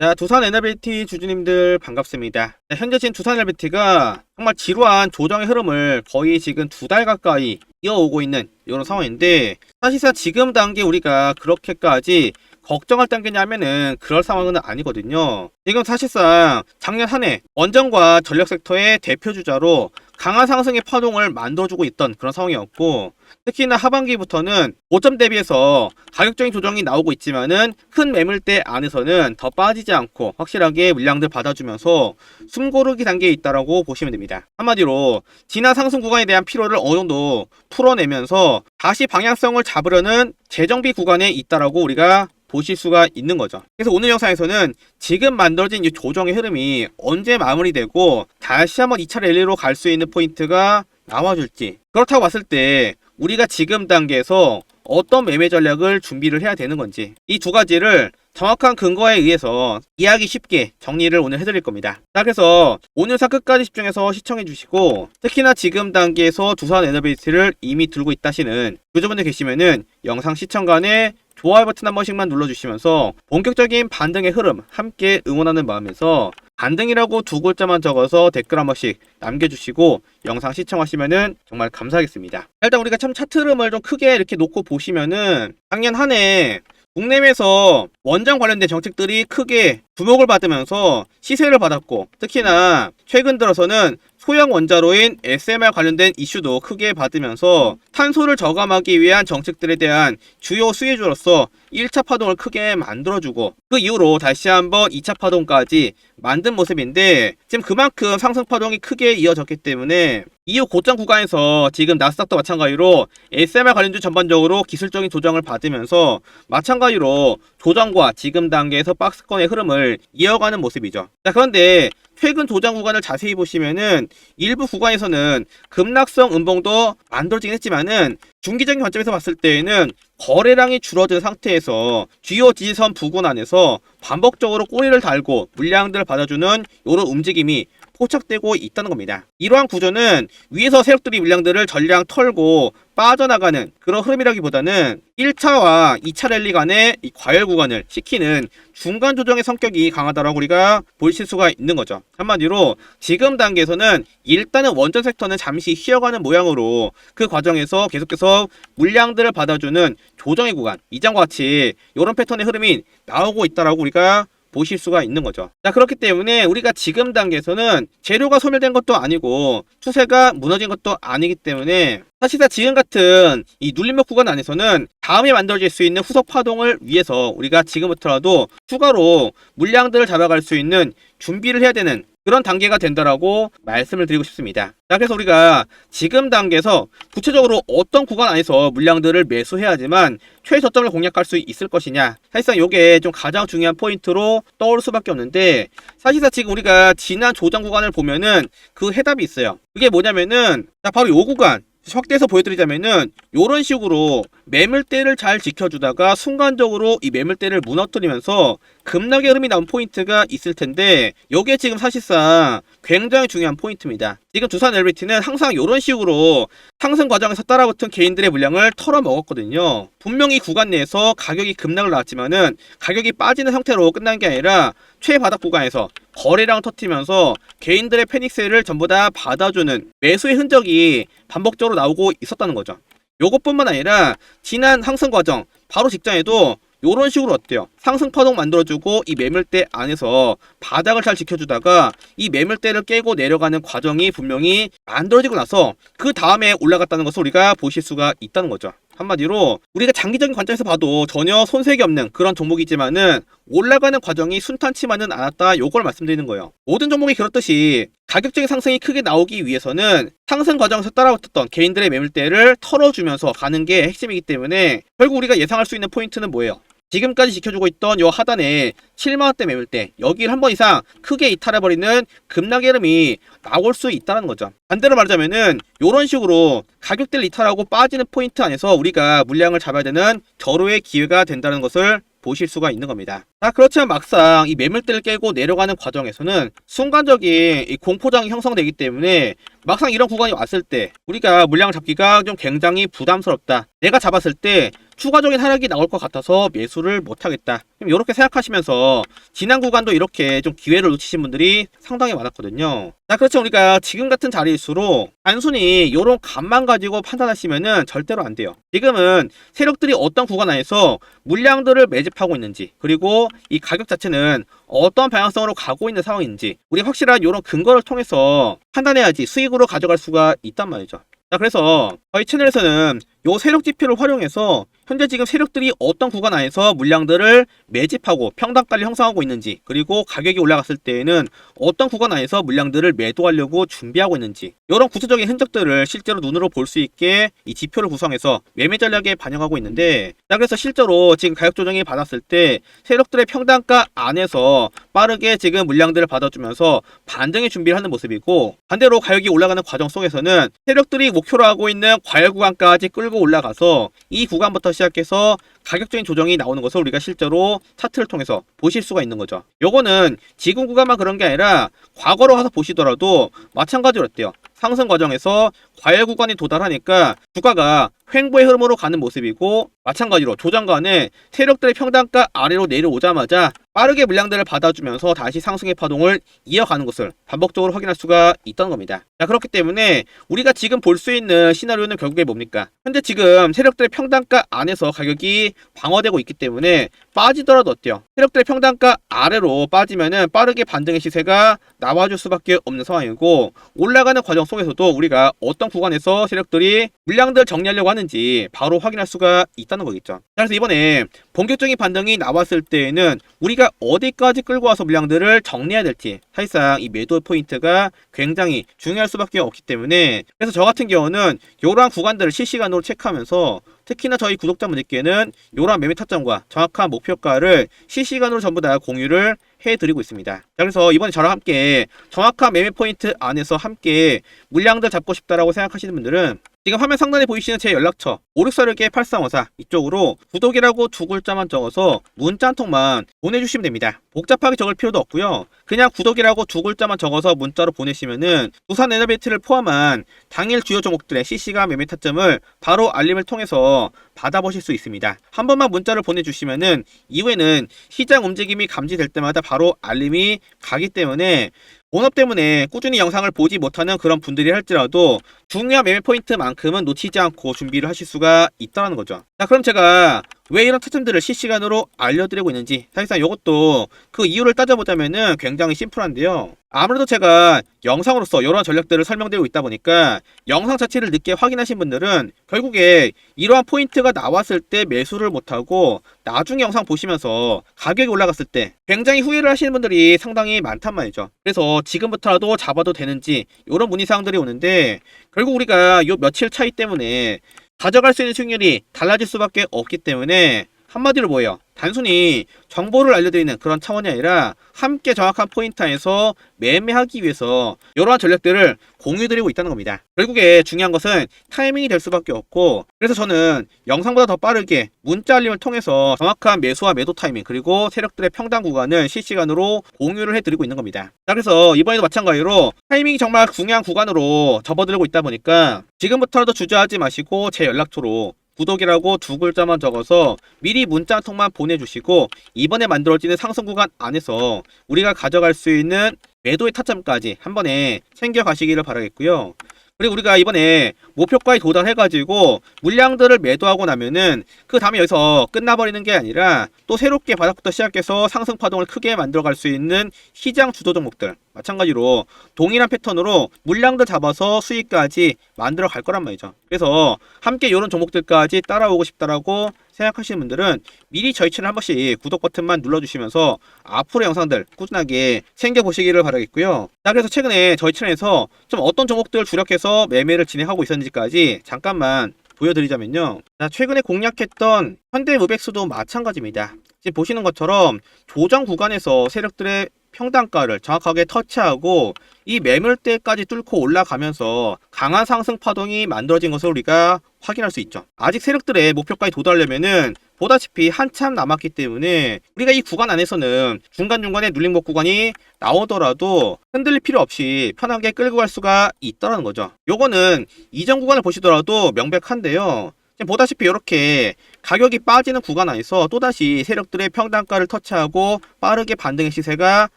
자, 두산 에너비티 주주님들 반갑습니다. 자, 현재 지금 두산 에너비티가 정말 지루한 조정의 흐름을 거의 지금 두 달 가까이 이어오고 있는 이런 상황인데 사실상 지금 단계 우리가 그렇게까지 걱정할 단계냐면은 그럴 상황은 아니거든요. 지금 사실상 작년 한 해 원전과 전력 섹터의 대표 주자로 강한 상승의 파동을 만들어주고 있던 그런 상황이었고 특히나 하반기부터는 고점 대비해서 가격적인 조정이 나오고 있지만은 큰 매물대 안에서는 더 빠지지 않고 확실하게 물량들 받아주면서 숨고르기 단계에 있다라고 보시면 됩니다. 한마디로 지난 상승 구간에 대한 피로를 어느 정도 풀어내면서 다시 방향성을 잡으려는 재정비 구간에 있다라고 우리가 보실 수가 있는 거죠. 그래서 오늘 영상에서는 지금 만들어진 이 조정의 흐름이 언제 마무리되고 다시 한번 2차 랠리로 갈 수 있는 포인트가 나와줄지 그렇다고 봤을 때 우리가 지금 단계에서 어떤 매매 전략을 준비를 해야 되는 건지 이 두 가지를 정확한 근거에 의해서 이해하기 쉽게 정리를 오늘 해드릴 겁니다. 자, 그래서 오늘 상 끝까지 집중해서 시청해 주시고 특히나 지금 단계에서 두산 에너베이스를 이미 들고 있다시는 유저분들 계시면은 영상 시청간에 좋아요 버튼 한 번씩만 눌러주시면서 본격적인 반등의 흐름 함께 응원하는 마음에서 반등이라고 두 글자만 적어서 댓글 한 번씩 남겨주시고 영상 시청하시면은 정말 감사하겠습니다. 일단 우리가 참 차트 흐름을 좀 크게 이렇게 놓고 보시면은 작년 한 해 국내에서 원전 관련된 정책들이 크게 주목을 받으면서 시세를 받았고 특히나 최근 들어서는 소형 원자로인 SMR 관련된 이슈도 크게 받으면서 탄소를 저감하기 위한 정책들에 대한 주요 수혜주로서 1차 파동을 크게 만들어주고 그 이후로 다시 한번 2차 파동까지 만든 모습인데 지금 그만큼 상승 파동이 크게 이어졌기 때문에 이후 고점 구간에서 지금 나스닥도 마찬가지로 SMR 관련주 전반적으로 기술적인 조정을 받으면서 마찬가지로 조정과 지금 단계에서 박스권의 흐름을 이어가는 모습이죠. 자 그런데 최근 조정 구간을 자세히 보시면은 일부 구간에서는 급락성 음봉도 만들어지긴 했지만은 중기적인 관점에서 봤을 때에는 거래량이 줄어든 상태에서 주요 지지선 부근 안에서 반복적으로 꼬리를 달고 물량들을 받아주는 이런 움직임이 포착되고 있다는 겁니다. 이러한 구조는 위에서 세력들이 물량들을 전량 털고 빠져나가는 그런 흐름이라기보다는 1차와 2차 랠리 간의 이 과열 구간을 시키는 중간 조정의 성격이 강하다라고 우리가 보실 수가 있는 거죠. 한마디로 지금 단계에서는 일단은 원전 섹터는 잠시 쉬어가는 모양으로 그 과정에서 계속해서 물량들을 받아주는 조정의 구간 이장과 같이 이런 패턴의 흐름이 나오고 있다라고 우리가 보실 수가 있는 거죠. 자, 그렇기 때문에 우리가 지금 단계에서는 재료가 소멸된 것도 아니고 추세가 무너진 것도 아니기 때문에 사실상 지금 같은 이 눌림목 구간 안에서는 다음에 만들어질 수 있는 후속 파동을 위해서 우리가 지금부터라도 추가로 물량들을 잡아갈 수 있는 준비를 해야 되는 그런 단계가 된다라고 말씀을 드리고 싶습니다. 자, 그래서 우리가 지금 단계에서 구체적으로 어떤 구간 안에서 물량들을 매수해야지만 최저점을 공략할 수 있을 것이냐. 사실상 이게 좀 가장 중요한 포인트로 떠올 수밖에 없는데 사실상 지금 우리가 지난 조정 구간을 보면은 그 해답이 있어요. 그게 뭐냐면은 자, 바로 요 구간 확대해서 보여드리자면은 이런 식으로 매물대를 잘 지켜주다가 순간적으로 이 매물대를 무너뜨리면서 급락의 흐름이 나온 포인트가 있을 텐데 이게 지금 사실상 굉장히 중요한 포인트입니다. 지금 두산 엘리트는 항상 이런 식으로 상승 과정에서 따라붙은 개인들의 물량을 털어 먹었거든요. 분명히 구간 내에서 가격이 급락을 나왔지만은 가격이 빠지는 형태로 끝난 게 아니라 최바닥 구간에서 거래량 터트리면서 개인들의 패닉세를 전부 다 받아주는 매수의 흔적이 반복적으로 나오고 있었다는 거죠. 요것뿐만 아니라 지난 상승 과정 바로 직전에도 요런 식으로 어때요? 상승 파동 만들어주고 이 매물대 안에서 바닥을 잘 지켜주다가 이 매물대를 깨고 내려가는 과정이 분명히 만들어지고 나서 그 다음에 올라갔다는 것을 우리가 보실 수가 있다는 거죠. 한마디로 우리가 장기적인 관점에서 봐도 전혀 손색이 없는 그런 종목이지만은 올라가는 과정이 순탄치만은 않았다 요걸 말씀드리는 거예요. 모든 종목이 그렇듯이 가격적인 상승이 크게 나오기 위해서는 상승 과정에서 따라붙었던 개인들의 매물대를 털어주면서 가는 게 핵심이기 때문에 결국 우리가 예상할 수 있는 포인트는 뭐예요? 지금까지 지켜주고 있던 요 하단에 7만원대 매물대 여기를 한 번 이상 크게 이탈해버리는 급락의 흐름이 나올 수 있다는 거죠. 반대로 말하자면은 이런 식으로 가격대를 이탈하고 빠지는 포인트 안에서 우리가 물량을 잡아야 되는 절호의 기회가 된다는 것을 보실 수가 있는 겁니다. 자, 그렇지만 막상 이 매물대를 깨고 내려가는 과정에서는 순간적인 이 공포장이 형성되기 때문에 막상 이런 구간이 왔을 때 우리가 물량을 잡기가 좀 굉장히 부담스럽다. 내가 잡았을 때 추가적인 하락이 나올 것 같아서 매수를 못하겠다. 이렇게 생각하시면서 지난 구간도 이렇게 좀 기회를 놓치신 분들이 상당히 많았거든요. 자, 그렇죠. 우리가 지금 같은 자리일수록 단순히 이런 감만 가지고 판단하시면은 절대로 안 돼요. 지금은 세력들이 어떤 구간 안에서 물량들을 매집하고 있는지 그리고 이 가격 자체는 어떤 방향성으로 가고 있는 상황인지 우리 확실한 이런 근거를 통해서 판단해야지 수익으로 가져갈 수가 있단 말이죠. 자, 그래서 저희 채널에서는 요 세력 지표를 활용해서 현재 지금 세력들이 어떤 구간 안에서 물량들을 매집하고 평단가를 형성하고 있는지 그리고 가격이 올라갔을 때에는 어떤 구간 안에서 물량들을 매도하려고 준비하고 있는지 이런 구체적인 흔적들을 실제로 눈으로 볼 수 있게 이 지표를 구성해서 매매 전략에 반영하고 있는데 자 그래서 실제로 지금 가격 조정이 받았을 때 세력들의 평단가 안에서 빠르게 지금 물량들을 받아주면서 반등의 준비를 하는 모습이고 반대로 가격이 올라가는 과정 속에서는 세력들이 목표로 하고 있는 과열 구간까지 끌고 올라가서 이 구간부터 시작해서 가격적인 조정이 나오는 것을 우리가 실제로 차트를 통해서 보실 수가 있는 거죠. 요거는 지금 구간만 그런 게 아니라 과거로 가서 보시더라도 마찬가지로 어때요? 상승 과정에서 과열 구간이 도달하니까 주가가 횡보의 흐름으로 가는 모습이고 마찬가지로 조정간에 세력들의 평단가 아래로 내려오자마자 빠르게 물량들을 받아주면서 다시 상승의 파동을 이어가는 것을 반복적으로 확인할 수가 있던 겁니다. 자 그렇기 때문에 우리가 지금 볼 수 있는 시나리오는 결국에 뭡니까? 현재 지금 세력들의 평단가 안에서 가격이 방어되고 있기 때문에 빠지더라도 어때요? 세력들의 평단가 아래로 빠지면은 빠르게 반등의 시세가 나와줄 수밖에 없는 상황이고 올라가는 과정 속에서도 우리가 어떤 구간에서 세력들이 물량들 정리하려고 하는 지 바로 확인할 수가 있다는 거겠죠. 자, 그래서 이번에 본격적인 반등이 나왔을 때에는 우리가 어디까지 끌고 와서 물량들을 정리해야 될지 사실상 이 매도 포인트가 굉장히 중요할 수밖에 없기 때문에 그래서 저 같은 경우는 이러한 구간들을 실시간으로 체크하면서 특히나 저희 구독자분들께는 이러한 매매 타점과 정확한 목표가를 실시간으로 전부 다 공유를 해드리고 있습니다. 자, 그래서 이번에 저랑 함께 정확한 매매 포인트 안에서 함께 물량들 잡고 싶다라고 생각하시는 분들은 지금 화면 상단에 보이시는 제 연락처 5646-8354 이쪽으로 구독이라고 두 글자만 적어서 문자 한 통만 보내주시면 됩니다. 복잡하게 적을 필요도 없고요. 그냥 구독이라고 두 글자만 적어서 문자로 보내시면은 부산 에너베이트를 포함한 당일 주요 종목들의 실시간 매매 타점을 바로 알림을 통해서 받아보실 수 있습니다. 한 번만 문자를 보내주시면은 이후에는 시장 움직임이 감지될 때마다 바로 알림이 가기 때문에 본업 때문에 꾸준히 영상을 보지 못하는 그런 분들이 할지라도 중요한 매매 포인트만큼은 놓치지 않고 준비를 하실 수가 있다는 거죠. 자, 그럼 제가 왜 이런 타점들을 실시간으로 알려드리고 있는지 사실상 이것도 그 이유를 따져보자면은 굉장히 심플한데요. 아무래도 제가 영상으로서 이러한 전략들을 설명드리고 있다 보니까 영상 자체를 늦게 확인하신 분들은 결국에 이러한 포인트가 나왔을 때 매수를 못하고 나중에 영상 보시면서 가격이 올라갔을 때 굉장히 후회를 하시는 분들이 상당히 많단 말이죠. 그래서 지금부터라도 잡아도 되는지 이런 문의사항들이 오는데 결국 우리가 요 며칠 차이 때문에 가져갈 수 있는 수익률이 달라질 수밖에 없기 때문에 한마디로 뭐예요? 단순히 정보를 알려드리는 그런 차원이 아니라 함께 정확한 포인트에서 매매하기 위해서 이러한 전략들을 공유드리고 있다는 겁니다. 결국에 중요한 것은 타이밍이 될 수밖에 없고 그래서 저는 영상보다 더 빠르게 문자 알림을 통해서 정확한 매수와 매도 타이밍 그리고 세력들의 평당 구간을 실시간으로 공유를 해드리고 있는 겁니다. 자 그래서 이번에도 마찬가지로 타이밍이 정말 중요한 구간으로 접어들고 있다 보니까 지금부터라도 주저하지 마시고 제 연락처로 구독이라고 두 글자만 적어서 미리 문자 한 통만 보내주시고 이번에 만들어지는 상승 구간 안에서 우리가 가져갈 수 있는 매도의 타점까지 한 번에 챙겨가시기를 바라겠고요. 그리고 우리가 이번에 목표가에 도달해가지고 물량들을 매도하고 나면은 그 다음에 여기서 끝나버리는 게 아니라 또 새롭게 바닥부터 시작해서 상승 파동을 크게 만들어갈 수 있는 시장 주도 종목들 마찬가지로 동일한 패턴으로 물량들 잡아서 수익까지 만들어 갈 거란 말이죠. 그래서 함께 이런 종목들까지 따라오고 싶다라고 생각하시는 분들은 미리 저희 채널 한 번씩 구독 버튼만 눌러주시면서 앞으로 영상들 꾸준하게 챙겨보시기를 바라겠고요. 자, 그래서 최근에 저희 채널에서 좀 어떤 종목들 주력해서 매매를 진행하고 있었는지까지 잠깐만 보여드리자면요. 자, 최근에 공략했던 현대무백수도 마찬가지입니다. 지금 보시는 것처럼 조정 구간에서 세력들의 평단가를 정확하게 터치하고 이 매물대까지 뚫고 올라가면서 강한 상승 파동이 만들어진 것을 우리가 확인할 수 있죠. 아직 세력들의 목표까지 도달하려면은 보다시피 한참 남았기 때문에 우리가 이 구간 안에서는 중간중간에 눌림목 구간이 나오더라도 흔들릴 필요 없이 편하게 끌고 갈 수가 있다는 거죠. 요거는 이전 구간을 보시더라도 명백한데요. 보다시피 이렇게 가격이 빠지는 구간 안에서 또다시 세력들의 평단가를 터치하고 빠르게 반등의 시세가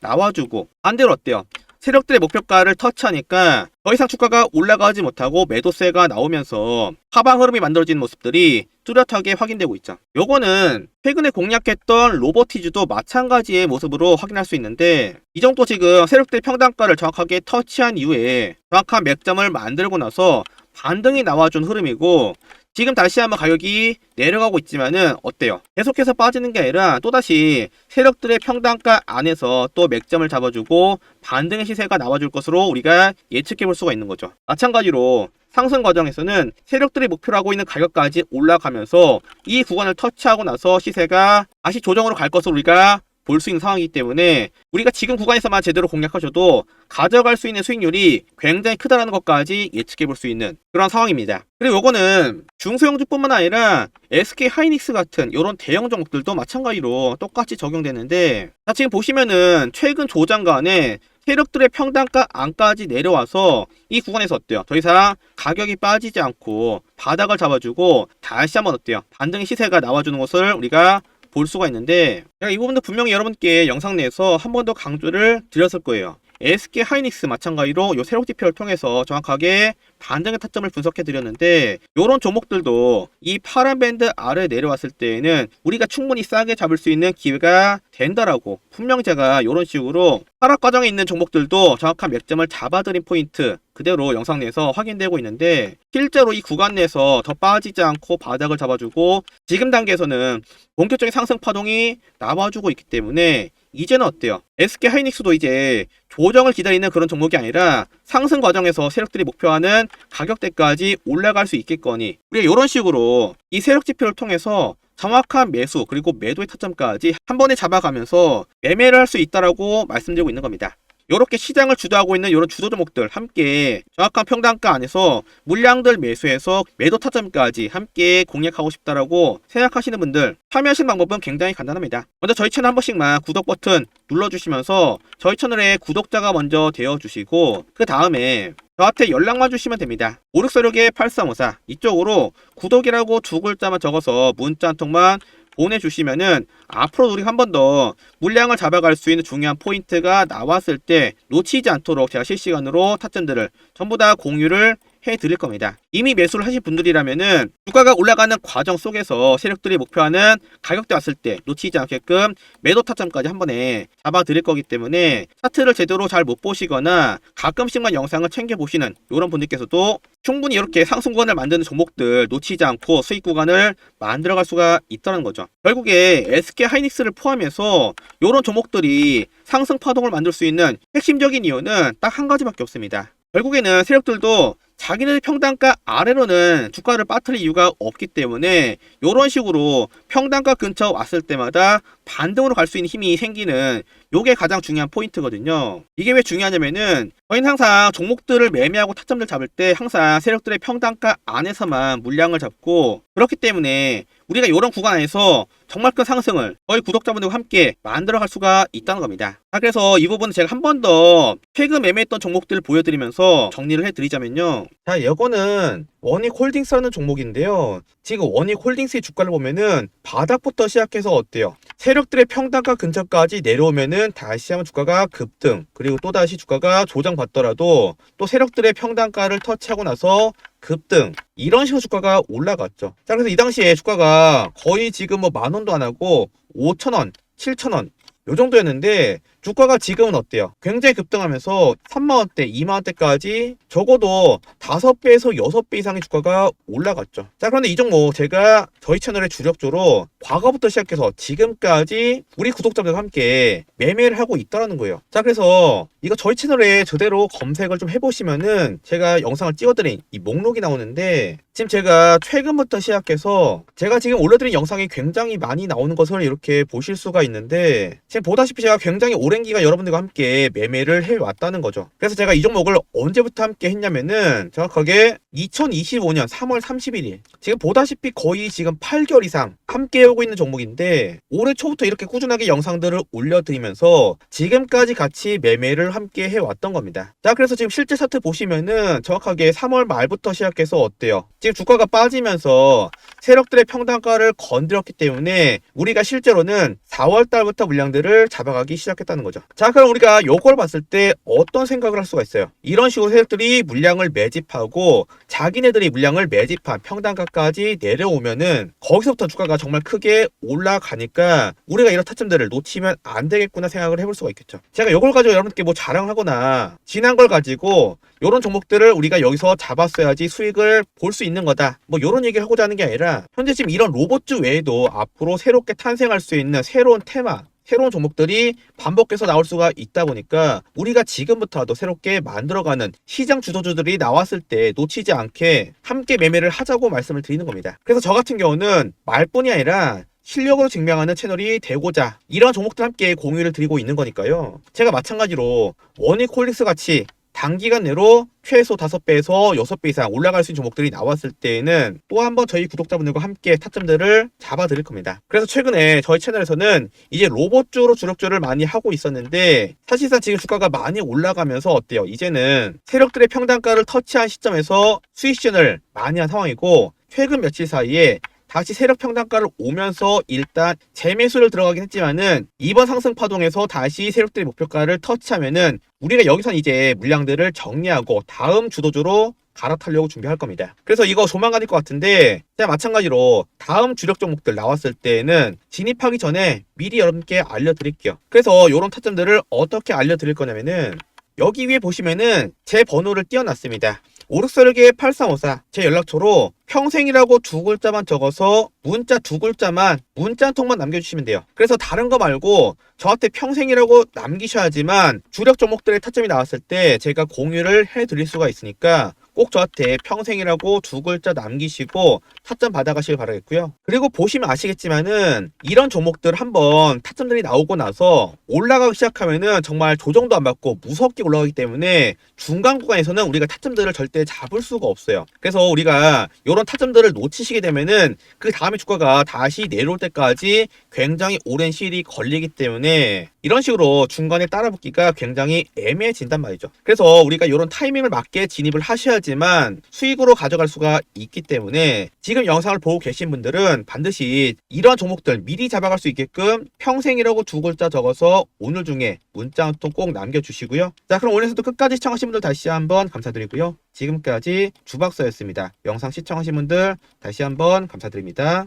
나와주고 반대로 어때요? 세력들의 목표가를 터치하니까 더 이상 주가가 올라가지 못하고 매도세가 나오면서 하방 흐름이 만들어지는 모습들이 뚜렷하게 확인되고 있죠. 요거는 최근에 공략했던 로버티즈도 마찬가지의 모습으로 확인할 수 있는데 이 정도 지금 세력들 평단가를 정확하게 터치한 이후에 정확한 맥점을 만들고 나서 반등이 나와준 흐름이고 지금 다시 한번 가격이 내려가고 있지만은 어때요? 계속해서 빠지는 게 아니라 또다시 세력들의 평단가 안에서 또 맥점을 잡아주고 반등의 시세가 나와줄 것으로 우리가 예측해 볼 수가 있는 거죠. 마찬가지로 상승 과정에서는 세력들이 목표로 하고 있는 가격까지 올라가면서 이 구간을 터치하고 나서 시세가 다시 조정으로 갈 것으로 우리가 볼 수 있는 상황이기 때문에 우리가 지금 구간에서만 제대로 공략하셔도 가져갈 수 있는 수익률이 굉장히 크다라는 것까지 예측해 볼 수 있는 그런 상황입니다. 그리고 요거는 중소형주뿐만 아니라 SK 하이닉스 같은 이런 대형 종목들도 마찬가지로 똑같이 적용되는데 자 지금 보시면은 최근 조장간에 세력들의 평단가 안까지 내려와서 이 구간에서 어때요? 더 이상 가격이 빠지지 않고 바닥을 잡아주고 다시 한번 어때요? 반등의 시세가 나와주는 것을 우리가 볼 수가 있는데 제가 이 부분도 분명히 여러분께 영상 내에서 한 번 더 강조를 드렸을 거예요. SK 하이닉스 마찬가지로 요 세력 지표를 통해서 정확하게 반등의 타점을 분석해 드렸는데 요런 종목들도 이 파란 밴드 아래 내려왔을 때에는 우리가 충분히 싸게 잡을 수 있는 기회가 된다라고 분명 제가 요런 식으로 하락 과정에 있는 종목들도 정확한 맥점을 잡아드린 포인트 그대로 영상 내에서 확인되고 있는데 실제로 이 구간 내에서 더 빠지지 않고 바닥을 잡아주고 지금 단계에서는 본격적인 상승 파동이 나와주고 있기 때문에 이제는 어때요? SK 하이닉스도 이제 조정을 기다리는 그런 종목이 아니라 상승 과정에서 세력들이 목표하는 가격대까지 올라갈 수 있겠거니 우리가 이런 식으로 이 세력 지표를 통해서 정확한 매수 그리고 매도의 타점까지 한 번에 잡아가면서 매매를 할 수 있다라고 말씀드리고 있는 겁니다. 이렇게 시장을 주도하고 있는 이런 주도 종목들 함께 정확한 평단가 안에서 물량들 매수해서 매도 타점까지 함께 공략하고 싶다라고 생각하시는 분들 참여하시는 방법은 굉장히 간단합니다. 먼저 저희 채널 한 번씩만 구독 버튼 눌러주시면서 저희 채널에 구독자가 먼저 되어주시고 그 다음에 저한테 연락만 주시면 됩니다. 5646의 8354 이쪽으로 구독이라고 두 글자만 적어서 문자 한 통만 보내주시면은 앞으로 우리 한 번 더 물량을 잡아갈 수 있는 중요한 포인트가 나왔을 때 놓치지 않도록 제가 실시간으로 타점들을 전부 다 공유를 해 드릴 겁니다. 이미 매수를 하신 분들이라면은 주가가 올라가는 과정 속에서 세력들이 목표하는 가격대 왔을 때 놓치지 않게끔 매도 타점까지 한 번에 잡아 드릴 거기 때문에 차트를 제대로 잘 못 보시거나 가끔씩만 영상을 챙겨 보시는 이런 분들께서도 충분히 이렇게 상승 구간을 만드는 종목들 놓치지 않고 수익 구간을 만들어 갈 수가 있다는 거죠. 결국에 SK 하이닉스를 포함해서 이런 종목들이 상승 파동을 만들 수 있는 핵심적인 이유는 딱 한 가지밖에 없습니다. 결국에는 세력들도 자기네 평단가 아래로는 주가를 빠뜨릴 이유가 없기 때문에 이런 식으로 평단가 근처 왔을 때마다 반등으로 갈 수 있는 힘이 생기는 요게 가장 중요한 포인트거든요. 이게 왜 중요하냐면은 저희는 항상 종목들을 매매하고 타점들 잡을 때 항상 세력들의 평단가 안에서만 물량을 잡고 그렇기 때문에 우리가 이런 구간에서 정말 큰 상승을 저희 구독자분들과 함께 만들어갈 수가 있다는 겁니다. 자, 그래서 이 부분은 제가 한 번 더 최근 매매했던 종목들을 보여드리면서 정리를 해드리자면요. 자, 이거는 원익 홀딩스라는 종목인데요. 지금 원익 홀딩스의 주가를 보면은 바닥부터 시작해서 어때요? 세력들의 평단가 근처까지 내려오면은 다시 한번 주가가 급등 그리고 또 다시 주가가 조정받더라도 또 세력들의 평단가를 터치하고 나서 급등 이런 식으로 주가가 올라갔죠. 자 그래서 이 당시에 주가가 거의 지금 뭐 만 원도 안 하고 5천 원, 7천 원요 정도였는데 주가가 지금은 어때요? 굉장히 급등하면서 3만원대, 2만원대까지 적어도 5배에서 6배 이상의 주가가 올라갔죠. 자, 그런데 이 종목 제가 저희 채널의 주력조로 과거부터 시작해서 지금까지 우리 구독자들과 함께 매매를 하고 있다는 거예요. 자, 그래서 이거 저희 채널에 제대로 검색을 좀 해보시면은 제가 영상을 찍어드린 이 목록이 나오는데 지금 제가 최근부터 시작해서 제가 지금 올려드린 영상이 굉장히 많이 나오는 것을 이렇게 보실 수가 있는데 지금 보다시피 제가 굉장히 오래 기간 여러분들과 함께 매매를 해왔다는 거죠. 그래서 제가 이 종목을 언제부터 함께 했냐면은 정확하게 2025년 3월 31일 지금 보다시피 거의 지금 8개월 이상 함께 해오고 있는 종목인데 올해 초부터 이렇게 꾸준하게 영상들을 올려드리면서 지금까지 같이 매매를 함께 해왔던 겁니다. 자 그래서 지금 실제 차트 보시면은 정확하게 3월 말부터 시작해서 어때요? 지금 주가가 빠지면서 세력들의 평단가를 건드렸기 때문에 우리가 실제로는 4월 달부터 물량들을 잡아가기 시작했다는 거죠. 자, 그럼 우리가 요걸 봤을 때 어떤 생각을 할 수가 있어요? 이런 식으로 세력들이 물량을 매집하고 자기네들이 물량을 매집한 평단가까지 내려오면은 거기서부터 주가가 정말 크게 올라가니까 우리가 이런 타점들을 놓치면 안 되겠구나 생각을 해볼 수가 있겠죠. 제가 요걸 가지고 여러분께 뭐 자랑하거나 지난 걸 가지고 요런 종목들을 우리가 여기서 잡았어야지 수익을 볼 수 있는 거다. 뭐 요런 얘기를 하고자 하는 게 아니라 현재 지금 이런 로봇주 외에도 앞으로 새롭게 탄생할 수 있는 새로운 테마 새로운 종목들이 반복해서 나올 수가 있다 보니까 우리가 지금부터라도 새롭게 만들어가는 시장 주도주들이 나왔을 때 놓치지 않게 함께 매매를 하자고 말씀을 드리는 겁니다. 그래서 저 같은 경우는 말뿐이 아니라 실력으로 증명하는 채널이 되고자 이런 종목들 함께 공유를 드리고 있는 거니까요. 제가 마찬가지로 원익콜릭스 같이 단기간 내로 최소 5배에서 6배 이상 올라갈 수 있는 종목들이 나왔을 때에는 또 한번 저희 구독자분들과 함께 타점들을 잡아 드릴 겁니다. 그래서 최근에 저희 채널에서는 이제 로봇주로 주력주를 많이 하고 있었는데 사실상 지금 주가가 많이 올라가면서 어때요? 이제는 세력들의 평단가를 터치한 시점에서 수익 시전을 많이 한 상황이고 최근 며칠 사이에 다시 세력 평단가를 오면서 일단 재매수를 들어가긴 했지만은 이번 상승 파동에서 다시 세력들의 목표가를 터치하면은 우리가 여기선 이제 물량들을 정리하고 다음 주도주로 갈아타려고 준비할 겁니다. 그래서 이거 조만간일 것 같은데 제가 마찬가지로 다음 주력 종목들 나왔을 때는 진입하기 전에 미리 여러분께 알려드릴게요. 그래서 이런 타점들을 어떻게 알려드릴 거냐면은 여기 위에 보시면은 제 번호를 띄워놨습니다. 오르설계 8354 제 연락처로 평생이라고 두 글자만 적어서 문자 두 글자만 문자 한 통만 남겨주시면 돼요. 그래서 다른 거 말고 저한테 평생이라고 남기셔야지만 주력 종목들의 타점이 나왔을 때 제가 공유를 해드릴 수가 있으니까 꼭 저한테 평생이라고 두 글자 남기시고 타점 받아가시길 바라겠고요. 그리고 보시면 아시겠지만은 이런 종목들 한번 타점들이 나오고 나서 올라가기 시작하면은 정말 조정도 안 받고 무섭게 올라가기 때문에 중간 구간에서는 우리가 타점들을 절대 잡을 수가 없어요. 그래서 우리가 이런 타점들을 놓치시게 되면은 그 다음에 주가가 다시 내려올 때까지 굉장히 오랜 시일이 걸리기 때문에 이런 식으로 중간에 따라붙기가 굉장히 애매해진단 말이죠. 그래서 우리가 이런 타이밍을 맞게 진입을 하셔야지 만 수익으로 가져갈 수가 있기 때문에 지금 영상을 보고 계신 분들은 반드시 이러한 종목들 미리 잡아갈 수 있게끔 평생이라고 두 글자 적어서 오늘 중에 문자 한 통 꼭 남겨주시고요. 자 그럼 오늘도 끝까지 시청하신 분들 다시 한번 감사드리고요. 지금까지 주박사였습니다. 영상 시청하신 분들 다시 한번 감사드립니다.